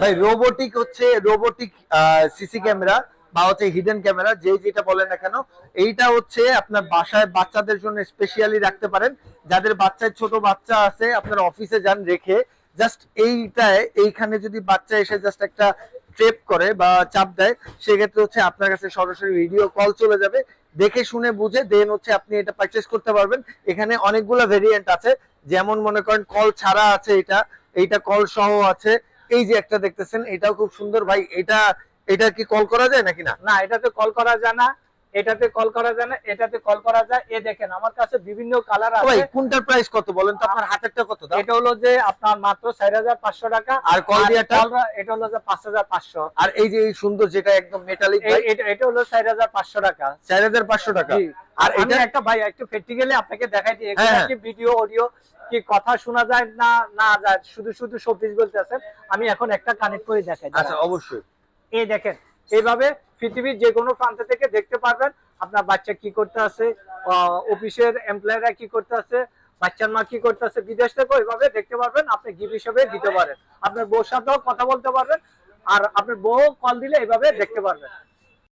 ভাই রোবোটিক হচ্ছে robotic CC camera বা হচ্ছে হিডেন ক্যামেরা যে যেটা বলেন না কেন, এইটা হচ্ছে আপনার বাসায় বাচ্চাদের জন্য স্পেশালি রাখতে পারেন। যাদের বাচ্চায় ছোট বাচ্চা আছে, আপনার অফিসে যান, রেখে জাস্ট এইটায়, এইখানে যদি বাচ্চা এসে জাস্ট একটা ট্রেপ করে বা চাপ দেয়, সেক্ষেত্রে হচ্ছে আপনার কাছে সরাসরি ভিডিও কল চলে যাবে। দেখে শুনে বুঝে দেন হচ্ছে আপনি এটা পারচেস করতে পারবেন। এখানে অনেকগুলো ভেরিয়েন্ট আছে। যেমন মনে করেন কল ছাড়া আছে এটা, এইটা কল সহ আছে। এই যে একটা দেখতেছেন এটাও খুব সুন্দর। ভাই এটা এটা কি কল করা যায় নাকি না? না এটাতে কল করা যায় না। এটাতে কল করা যায় না এটাতে কল করা যায়। এ দেখেন আমার কাছে বিভিন্ন কালার আছে ভাই কোনটার প্রাইস কত বলেন তো? আপনার হাতেরটা কত দাম? এটা হলো যে আপনার মাত্র চার হাজার পাঁচশো টাকা। আর কল দিয়াটা? এটা হলো যে পাঁচ হাজার পাঁচশো। আর এই যে এই সুন্দর যেটা একদম মেটালিক ভাই? এটা এটা হলো চার হাজার পাঁচশো টাকা। চার হাজার পাঁচশো টাকা। জি। আর এটা? একটা ভাই একটু প্র্যাকটিক্যালি আপনাকে দেখাই দিই। এখানে। কি ভিডিও অডিও কি কথা শোনা যায় না না যায় শুধু শুধু শোপিস বলতেছেন আমি এখন একটা কানেক্ট করে দেখাই। আচ্ছা অবশ্যই। এই দেখেন এইভাবে পৃথিবীর যে কোনো প্রান্ত থেকে দেখতে পারবেন আপনার বাচ্চা কি করতে আছে অফিসের এমপ্লয়াররা কি করতে আছে বাচ্চার মা কি করতে আছে বিদেশ থেকে ওইভাবে দেখতে পারবেন আপনি গিফট হিসেবে দিতে পারেন। আপনার বউর সাথেও কথা বলতে পারবেন আর আপনার বউ কল দিলে এইভাবে দেখতে পারবেন।